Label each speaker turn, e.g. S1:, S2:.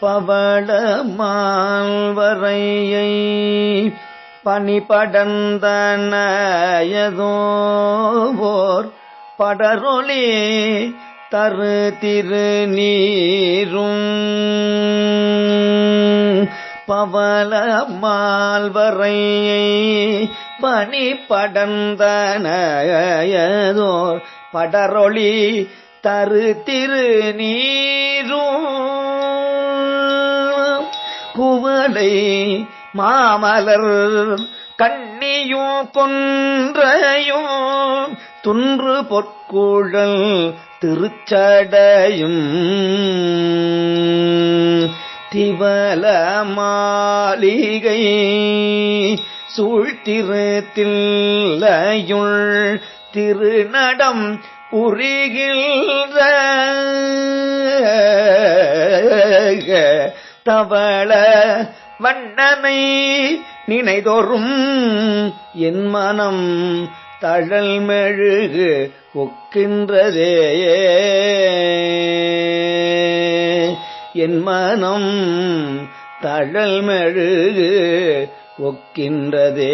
S1: பவள வரையை பனிபடந்தனயதோர் படரொளி தரு திரு நீரும் பவளமால் வரையை பனி படரொளி தரு திரு நீரும் குவளை மாமலர் கண்ணியும் கொன்றையும் துன்று பொற்கூழல் திருச்சடையும். திவல மாளிகை சூழ்த்திருத்தில்லையுள் திருநடம் உரிகின்ற தவள வண்ணமை நினைதோறும் என் மனம் தழல் மெழுகு ஒக்கின்றதே. என் மனம் தழல் மெழுகு ஒக்கின்றதே.